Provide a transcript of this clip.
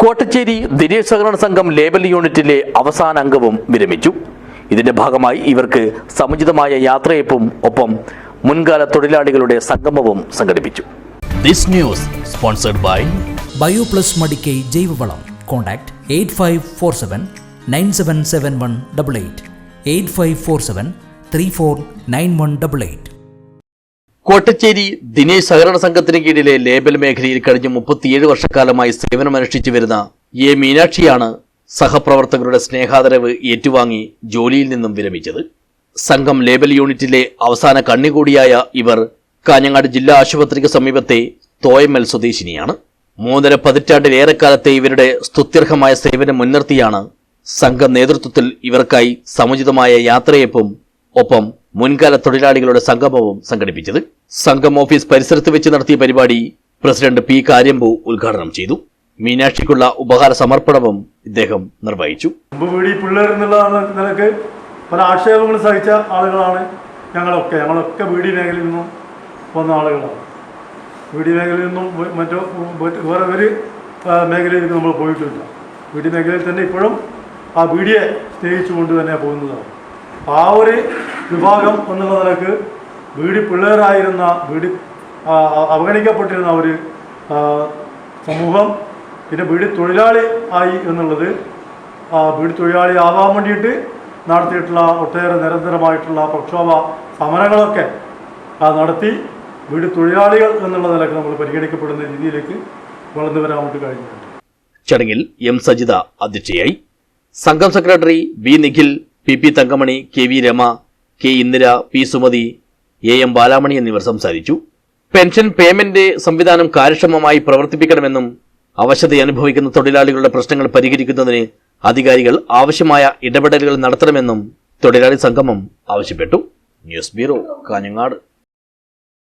കോട്ടച്ചേരി ദിനേശ് സഹകരണ സംഘം ലേബൽ യൂണിറ്റിലെ അവസാന അംഗവും വിരമിച്ചു. ഇതിന്റെ ഭാഗമായി ഇവർക്ക് സമുചിതമായ യാത്രയപ്പും ഒപ്പം മുൻകാല തൊഴിലാളികളുടെ സംഗമവും സംഘടിപ്പിച്ചു. This news sponsored by Bioplus Madikkai ജൈവവളം. Contact eight five four seven nine seven seven one double eight. Eight five four seven three four nine one double eight. Kottachery Dinesh സഹകരണ സംഘത്തിന് കീഴിലെ ലേബൽ മേഖലയിൽ കഴിഞ്ഞ മുപ്പത്തിയേഴ് വർഷക്കാലമായി സേവനമനുഷ്ഠിച്ചു വരുന്ന എ മീനാക്ഷിയാണ് സഹപ്രവർത്തകരുടെ സ്നേഹാദരവ് ഏറ്റുവാങ്ങി ജോലിയിൽ നിന്നും വിരമിച്ചത്. സംഘം ലേബൽ യൂണിറ്റിലെ അവസാന കണ്ണികൂടിയായ ഇവർ കാഞ്ഞങ്ങാട് ജില്ലാ ആശുപത്രിക്ക് സമീപത്തെ തോയമ്മൽ സ്വദേശിനിയാണ്. മൂന്നര പതിറ്റാണ്ടിലേറെക്കാലത്തെ ഇവരുടെ സ്തുത്യർഹമായ സേവനം മുൻനിർത്തിയാണ് സംഘം നേതൃത്വത്തിൽ ഇവർക്കായി സമുചിതമായ യാത്രയപ്പും ഒപ്പം മുൻകാല തൊഴിലാളികളുടെ സംഗമവും സംഘടിപ്പിച്ചത് സംഘം ഓഫീസ് പരിസരത്ത് വെച്ച് നടത്തിയ പരിപാടി പ്രസിഡന്റ് പി കാര്യമ്പു ഉദ്ഘാടനം ചെയ്തു. മീനാക്ഷിക്കുള്ള ഉപഹാര സമർപ്പണവും ഇദ്ദേഹം നിർവഹിച്ചു. പല ആക്ഷേപങ്ങളും സഹിച്ച ആളുകളാണ് ഞങ്ങളൊക്കെ. ഞങ്ങളൊക്കെ വീടി മേഖലയിൽ നിന്നും വന്ന ആളുകളാണ്. വീടി മേഖലയിൽ നിന്നും മറ്റോ വേറെ ഒരു മേഖലയിലേക്ക് നമ്മൾ പോയിട്ടില്ല. വീടി മേഖലയിൽ തന്നെ ഇപ്പോഴും ആ വീടിയെ സ്നേഹിച്ചുകൊണ്ട് തന്നെ പോകുന്നതാണ്. ആ ഒരു വിഭാഗം എന്നുള്ള നിലയ്ക്ക് വീടി പിള്ളേരായിരുന്ന വീടി അവഗണിക്കപ്പെട്ടിരുന്ന ഒരു സമൂഹം പിന്നെ വീട് തൊഴിലാളി ആയി എന്നുള്ളത് വീട് തൊഴിലാളി ആവാൻ വേണ്ടിയിട്ട് നടത്തിയിട്ടുള്ള ഒട്ടേറെ നിരന്തരമായിട്ടുള്ള പ്രക്ഷോഭ സമരങ്ങളൊക്കെ നടത്തി വീട് തൊഴിലാളികൾ എന്നുള്ള നിലയ്ക്ക് നമ്മൾ പരിഗണിക്കപ്പെടുന്ന രീതിയിലേക്ക് വളർന്നു വരാൻ വേണ്ടി കഴിഞ്ഞിട്ടുണ്ട്. ചടങ്ങിൽ എം സജിത അധ്യക്ഷയായി സംഘം secretary B Nikhil P P Thankamani K V Rama K Indira P Sumathi A M Balamani എന്നിവർ സംസാരിച്ചു. പെൻഷൻ പേയ്മെന്റ് സംവിധാനം കാര്യക്ഷമമായി പ്രവർത്തിപ്പിക്കണമെന്നും അവശത അനുഭവിക്കുന്ന തൊഴിലാളികളുടെ പ്രശ്നങ്ങൾ പരിഹരിക്കുന്നതിന് അധികാരികൾ ആവശ്യമായ ഇടപെടലുകൾ നടത്തണമെന്നും തൊഴിലാളി സംഗമം ആവശ്യപ്പെട്ടു. News bureau Kanhangad.